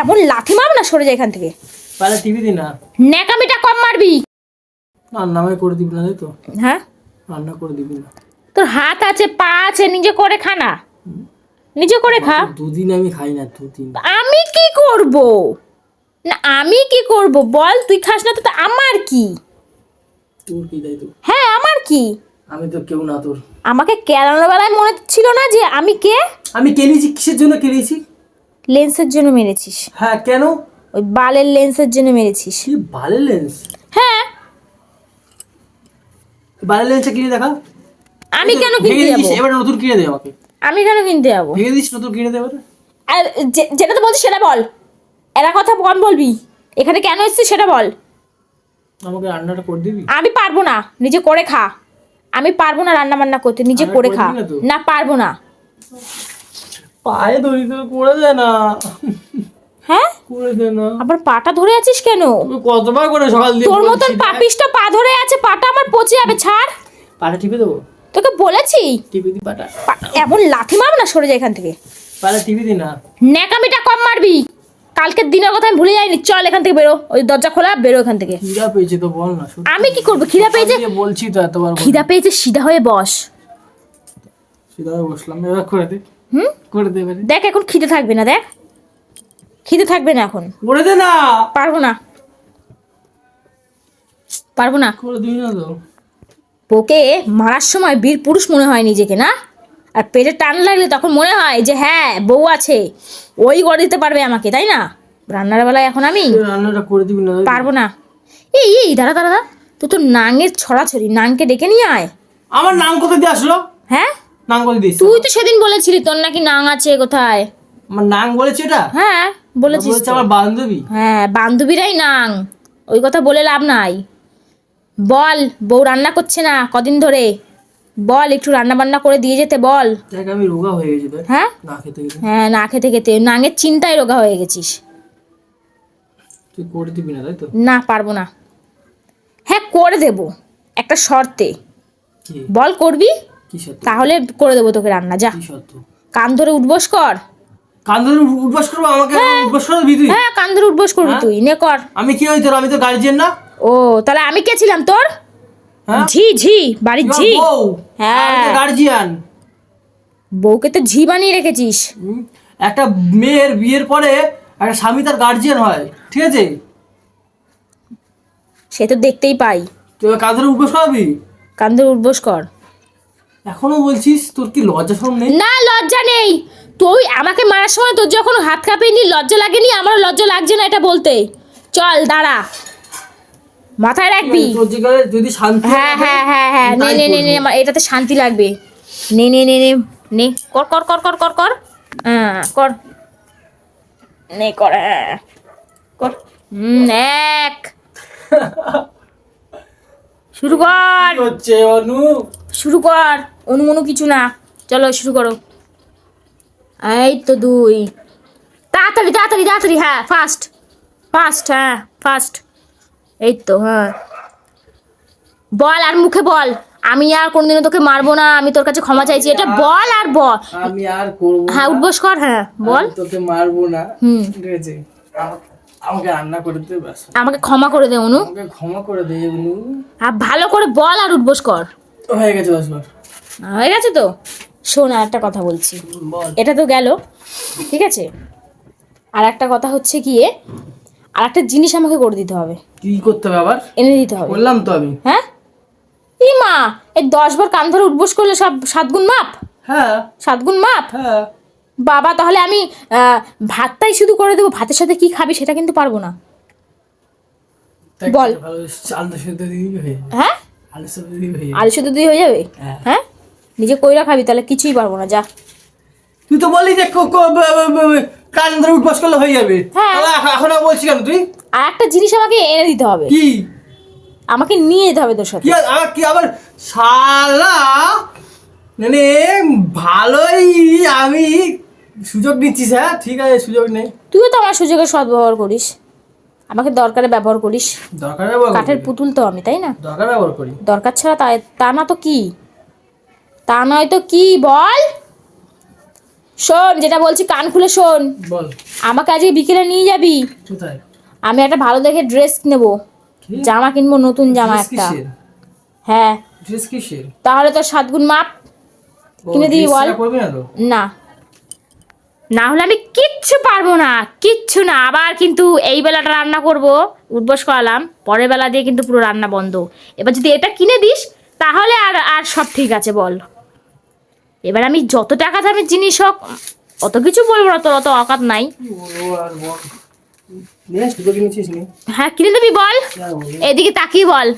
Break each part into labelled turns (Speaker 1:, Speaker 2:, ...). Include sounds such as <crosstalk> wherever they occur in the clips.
Speaker 1: এমন লাথি মারব না সরে যায় এখান থেকে?
Speaker 2: পালা টিভি দি না।
Speaker 1: ন্যাকামিটা কম মারবি।
Speaker 2: রান্না আমি করে দিবি না তো?
Speaker 1: হ্যাঁ?
Speaker 2: রান্না করে দিবি না।
Speaker 1: তোর হাত আছে পা আছে নিজে করে খা না। নিজে করে খা।
Speaker 2: দুদিন আমি খাই না দুদিন।
Speaker 1: আমি কি করব? না আমি কি করব? বল তুই খাস না তো আমার কি?
Speaker 2: তোর কি তো?
Speaker 1: হ্যাঁ আমার কি?
Speaker 2: আমি তো কেউ না তোর।
Speaker 1: আমাকে কেরানোর বেলায় মনে ছিল না যে আমি কে?
Speaker 2: আমি কেনিয়েছি কিসের জন্য কেনিয়েছি
Speaker 1: লেন্সের জন্য মেরেছিস।
Speaker 2: হ্যাঁ কেন?
Speaker 1: ওই বালের লেন্সের জন্য মেরেছিস।
Speaker 2: কি বালের লেন্স?
Speaker 1: হ্যাঁ।
Speaker 2: বালের লেন্সটা কিনে দেখা।
Speaker 1: আমি কেন কিনতে যাব?
Speaker 2: এবার নতুন কিনে দে আমাকে।
Speaker 1: আমি কেন কিনতে যাব?
Speaker 2: ভেঙে দিস নতুন কিনে দে এবার।
Speaker 1: আর যেটা তো বলছিস সেটা বল। এরা কথা কম বলবি। এখানে কেন এসছিস সেটা বল।
Speaker 2: আমাকে রান্নাটা করে দিবি?
Speaker 1: আমি পারব না। নিজে করে খা। আমি পারব না রান্না বান্না করতে। নিজে করে খা?
Speaker 2: না
Speaker 1: পারব না।
Speaker 2: পায়ে ধরি তো করে দে না।
Speaker 1: হ্যাঁ?
Speaker 2: করে দে না।
Speaker 1: আবার পাটা ধরে আছিস কেন?
Speaker 2: কতবার করে সকাল দিয়ে
Speaker 1: তোর মতন পাপিসটা পা ধরে আছে পাটা আমার পচে যাবে ছাড়।
Speaker 2: পাটা টিপে দেবো?
Speaker 1: তোকে বলেছি।
Speaker 2: টিপে দি পাটা।
Speaker 1: এমন লাথি মারব না সরে যায় এখান থেকে।
Speaker 2: পাটা টিপে দি না।
Speaker 1: ন্যাকামিটা কম মারবি। কালকের দিনের কথা আমি ভুলে যাইনি। চল এখান থেকে বেরো। ওই দরজা খোলা বেরো এখান থেকে।
Speaker 2: খিদা পেয়েছে তো বল না
Speaker 1: আমি কি করব? খিদা পেয়েছে?
Speaker 2: বলছি তো এতবার।
Speaker 1: খিদা পেয়েছে সিধা হয়ে বস।
Speaker 2: সিধা হয়ে বসলাম। এবার করে দে।
Speaker 1: হুম?
Speaker 2: করে দে এবারে।
Speaker 1: দেখ এখন খিদে থাকবে না দেখ। খিদে থাকবে না এখন।
Speaker 2: করে দে না।
Speaker 1: পারব না। পারব না।
Speaker 2: করে দিবি না তো।
Speaker 1: ওকে মারার সময় বীর পুরুষ মনে হয় নিজেকে না? আর পেটে টান লাগলে তখন মনে হয় যে হ্যাঁ বউ আছে। ওই করে দিতে পারবে আমাকে তাই না? রান্নার বেলায় এখন আমি
Speaker 2: রান্নাটা করে দিবি না।
Speaker 1: পারব না। এই এই দাঁড়া দাঁড়া দাঁড়া। তো তোর নাঙের ছড়াছড়ি। নাংকে ডেকে নিয়ে আয়।
Speaker 2: আমার নাম কোথায় দিয়ে আসলো?
Speaker 1: হ্যাঁ?
Speaker 2: নাম কোথায়
Speaker 1: তুই তো সেদিন বলেছিলি তোর নাকি নাং আছে কোথায়?
Speaker 2: আমার নাম বলেছে এটা?
Speaker 1: হ্যাঁ বলেছিস
Speaker 2: বলেছে। আমার বান্ধবী।
Speaker 1: হ্যাঁ বান্ধবীরাই নাং। ওই কথা বলে লাভ নাই। বল বউ রান্না করছে না কদিন ধরে? বল একটু রান্না বান্না করে দিয়ে যেতে বল।
Speaker 2: দেখ আমি রোগা হয়ে গেছি
Speaker 1: হ্যাঁ?
Speaker 2: না খেতে খেতে
Speaker 1: হ্যাঁ না খেতে খেতে। নাঙের চিন্তায় রোগা হয়ে গেছিস।
Speaker 2: তুই করে দিবি না তাই তো?
Speaker 1: না পারব না। হ্যাঁ করে দেব। একটা শর্তে। বল করবি? তাহলে করে দেবো তোকে রান্না যা। কান ধরে উঠবস কর।
Speaker 2: কান ধরে উঠবাস করব? আমাকে উঠবাস করে তুই?
Speaker 1: হ্যাঁ কান ধরে উঠবস করবি
Speaker 2: হ্যাঁ?
Speaker 1: তুই। নে কর।
Speaker 2: আমি কি হই তোর? আমি তো গার্জিয়ান না।
Speaker 1: ও তাহলে আমি কে ছিলাম তোর?
Speaker 2: হ্যাঁ?
Speaker 1: ঝি ঝি বাড়ির ঝি। হ্যাঁ।
Speaker 2: গার্জিয়ান
Speaker 1: বউকে তো ঝি বানিয়ে রেখেছিস।
Speaker 2: একটা মেয়ের বিয়ের পরে একটা স্বামী তার গার্জিয়ান হয়। ঠিক আছে?
Speaker 1: সে তো দেখতেই পাই।
Speaker 2: তুই এবার কান ধরে উঠবাস করাবি?
Speaker 1: কান ধরে উঠবস কর।
Speaker 2: এখনও বলছিস তোর কি লজ্জা সরম নেই?
Speaker 1: না লজ্জা নেই। তুই আমাকে মারার সময় তোর যখন হাত কাঁপেনি লজ্জা লাগেনি আমার লজ্জা লাগছে না এটা বলতে। চল দাঁড়া। মাথায় রাখবি?
Speaker 2: যদি শান্তি
Speaker 1: হ্যাঁ হ্যাঁ হ্যাঁ হ্যাঁ নে নে নে নে এটাতে শান্তি লাগবে। নে নে নে নে নে কর কর কর কর কর কর। হ্যাঁ কর। নে কর হ্যাঁ কর। হুম এক। <laughs> শুরু কর।
Speaker 2: হচ্ছে অনু
Speaker 1: শুরু কর। অনুমনু কিছু না। চলো শুরু করো। এই তো দুই। তাড়াতাড়ি তাড়াতাড়ি তাড়াতাড়ি হ্যাঁ ফাস্ট ফাস্ট হ্যাঁ ফাস্ট এই তো হ্যাঁ। বল আর মুখে বল। আমি আর কোনোদিনও তোকে মারবো না। আমি তোর কাছে ক্ষমা চাইছি। এটা বল আর বল।
Speaker 2: আমি আর করব।
Speaker 1: হ্যাঁ উঠবস কর হ্যাঁ বল।
Speaker 2: তোকে মারবো না।
Speaker 1: হুম।
Speaker 2: ঠিক আছে। আমাকে- রান্না করে দে ব্যাস।
Speaker 1: আমাকে ক্ষমা করে দে অনু।
Speaker 2: আমাকে ক্ষমা করে দে অনু।
Speaker 1: আর ভালো করে বল আর উঠবস কর।
Speaker 2: হয়ে গেছে দশবার
Speaker 1: হয়ে গেছে তো? শোন আর একটা কথা বলছি। এটা তো গেল ঠিক আছে? আর একটা কথা হচ্ছে গিয়ে আর একটা জিনিস আমাকে করে দিতে হবে।
Speaker 2: কি করতে হবে আবার?
Speaker 1: এনে দিতে হবে।
Speaker 2: বললাম তো আমি।
Speaker 1: হ্যাঁ? ই মা এই দশ বার কান ধরে উঠবোস করলে সব সাতগুণ মাপ?
Speaker 2: হ্যাঁ।
Speaker 1: সাতগুণ মাপ?
Speaker 2: হ্যাঁ।
Speaker 1: বাবা তাহলে আমি ভাতটাই শুধু করে দেবো ভাতের সাথে কি খাবি সেটা কিন্তু পারব না। বল।
Speaker 2: হ্যাঁ? আলু সেদ্ধ দিয়ে হয়ে যাবে।
Speaker 1: হয়ে যাবে?
Speaker 2: হ্যাঁ।
Speaker 1: নিজে কইরা খাবি তাহলে কিছুই পারব না যা।
Speaker 2: তুই তো বললি যে কান ধরে উঠবাস করলে হয়ে যাবে।
Speaker 1: হ্যাঁ।
Speaker 2: এখন বলছি কেন তুই?
Speaker 1: আর একটা জিনিস আমাকে এনে দিতে হবে।
Speaker 2: কি?
Speaker 1: আমাকে নিয়ে যেতে হবে তোর সাথে।
Speaker 2: আমার কি? আবার শালা মানে ভালোই আমি সুযোগ নিচ্ছিস হ্যাঁ? ঠিক আছে সুযোগ নেই
Speaker 1: তুইও তো আমার সুযোগের সদ্ব্যবহার করিস। আমাকে দরকারে ব্যবহার করিস।
Speaker 2: দরকার ব্যবহার
Speaker 1: কাঠের পুতুল তো আমি তাই না?
Speaker 2: দরকার ব্যবহার করি।
Speaker 1: দরকার ছাড়া তা তা না তো কি? তা নয় তো কি? বল। শোন যেটা বলছি কান খুলে শোন।
Speaker 2: বল।
Speaker 1: আমাকে আজকে বিকেলে নিয়ে যাবি।
Speaker 2: কোথায়?
Speaker 1: আমি একটা ভালো দেখে ড্রেস নেব? জামা কিনবো নতুন জামা একটা। হ্যাঁ।
Speaker 2: ড্রেস কিসের?
Speaker 1: তাহলে তোর সাত গুণ মাপ কিনে দিবি বল?
Speaker 2: না তো?
Speaker 1: না। না হলে আমি কিচ্ছু পারব না কিচ্ছু না। আবার কিন্তু এই বেলাটা রান্না করব উঠবস করালাম পরের বেলা দিয়ে কিন্তু পুরো রান্না বন্ধ। এবার যদি এটা কিনে দিস তাহলে আর আর সব ঠিক আছে বল। এবার আমি যত টাকা দামের জিনিস হোক অত কিছু বলব না তোর অত অকাত নাই? হ্যাঁ কিনে দিবি বল। এদিকে তাকিয়ে বল।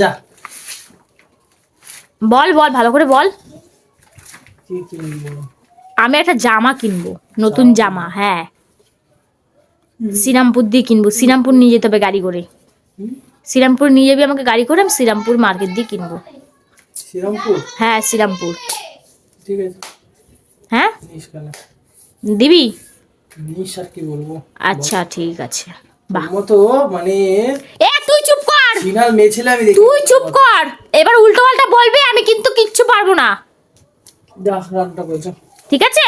Speaker 2: যা।
Speaker 1: বল বল ভালো করে বল? আমি একটা জামা কিনবো নতুন জামা। হ্যাঁ। শ্রীরামপুর দিয়ে কিনবো শ্রীরামপুর নিয়ে যেতে হবে গাড়ি করে। শ্রীরামপুর নিয়ে যাবি আমাকে গাড়ি করে আমি শ্রীরামপুর মার্কেট দিয়ে কিনবো? হ্যাঁ শ্রীরামপুর। হ্যাঁ? দিবি?
Speaker 2: কি বলব।
Speaker 1: আচ্ছা ঠিক আছে। বাহ।
Speaker 2: তোর মানে
Speaker 1: এ তুই চুপ কর!
Speaker 2: ফিনাল আমি
Speaker 1: তুই চুপ কর! এবার উল্টো পাল্টা বলবি আমি কিন্তু কিচ্ছু পারব না। ঠিক আছে?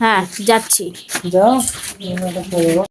Speaker 1: হ্যাঁ যাচ্ছি।
Speaker 2: যাও